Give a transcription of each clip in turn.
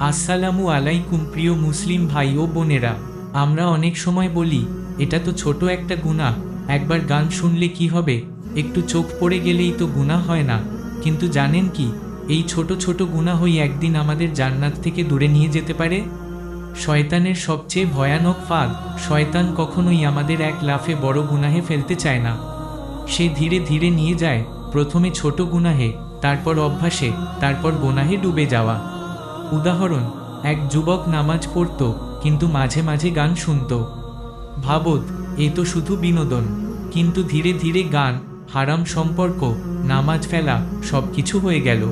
আসসালামু আলাইকুম প্রিয় মুসলিম ভাই ও বোনেরা। আমরা অনেক সময় বলি, এটা তো ছোট একটা গুনাহ। একবার গান শুনলে কি হবে? একটু চোখ পড়ে গেলেই তো গুনাহ হয় না। কিন্তু জানেন কি, এই ছোট ছোট গুনাহই একদিন আমাদের জান্নাত থেকে দূরে নিয়ে যেতে পারে? শয়তানের সবচেয়ে ভয়ানক ফাঁদ, শয়তান কখনোই আমাদের এক লাফে বড় গুনাহে ফেলতে চায় না। সে ধীরে ধীরে নিয়ে যায়, প্রথমে ছোট গুনাহে, তারপর অভ্যাসে, তারপর গোনাহে ডুবে যাওয়া। উদাহরণ, এক যুবক নামাজ পড়ত, কিন্তু মাঝে মাঝে গান শুনত। ভাবত, এ তো শুধু বিনোদন, কিন্তু ধীরে ধীরে গান, হারাম সম্পর্ক, নামাজ ফেলা সব কিছু হয়ে গেল।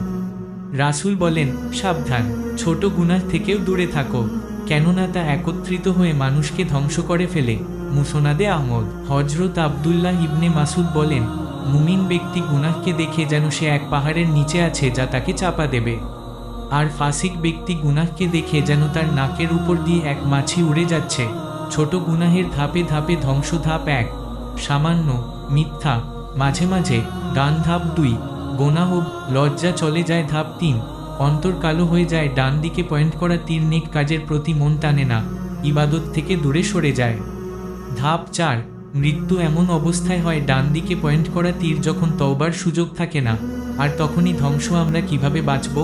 রাসূল বলেন, সাবধান, ছোট গুনাহ থেকেও দূরে থাকো, কেননা তা একত্রিত হয়ে মানুষকে ধ্বংস করে ফেলে। মুসনাদে আহমদ হজরত আবদুল্লাহ ইবনে মাসুদ বলেন, মুমিন ব্যক্তি গুনাহকে দেখে যেন সে এক পাহাড়ের নিচে আছে, যা তাকে চাপা দেবে। আর ফাসিক ব্যক্তি গুনাহকে দেখে যেন তার নাকের উপর দিয়ে এক মাছি উড়ে যাচ্ছে। ছোট গুনাহের ধাপে ধাপে ধ্বংস ধাপ এক। সামান্য, মিথ্যা, মাঝে মাঝে ডান ধাপ দুই। গোনা হোক লজ্জা চলে যায় ধাপ তিন। অন্তর কালো হয়ে যায়, ডান দিকে পয়েন্ট করা তীর নেক কাজের প্রতি মন টানে না। ইবাদত থেকে দূরে সরে যায়। ধাপ চার, মৃত্যু এমন অবস্থায় হয়, ডান দিকে পয়েন্ট করা তীর যখন তওবার সুযোগ থাকে না, আর তখনই ধ্বংস আমরা কীভাবে বাঁচব?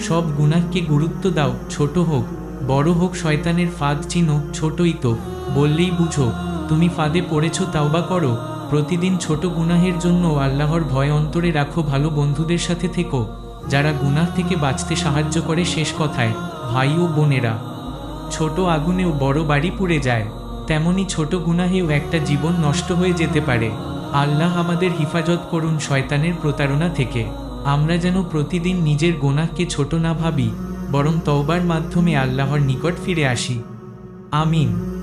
সব গুনাহকে গুরুত্ব দাও, ছোট হোক। বড় হোক শয়তানের ফাঁদ চিনো, ছোটই তো। বললেই বুঝো, তুমি ফাঁদে পড়েছ, তাওবা করো। প্রতিদিন ছোট গুনাহের জন্য আল্লাহর ভয় অন্তরে রাখো, ভালো বন্ধুদের সাথে থেকো। যারা গুনাহ থেকে বাঁচতে সাহায্য করে, শেষ কথায়, ভাই ও বোনেরা। ছোট আগুনেও বড় বাড়ি পুড়ে যায়। তেমনি ছোট গুনাহেও একটা জীবন নষ্ট হয়ে যেতে পারে। আল্লাহ আমাদের হিফাজত করুন শয়তানের প্রতারণা থেকে। আমরা যেন প্রতিদিন নিজের গোনাহকে ছোট না ভাবি, বরং তওবার মাধ্যমে আল্লাহর নিকট ফিরে আসি। আমিন।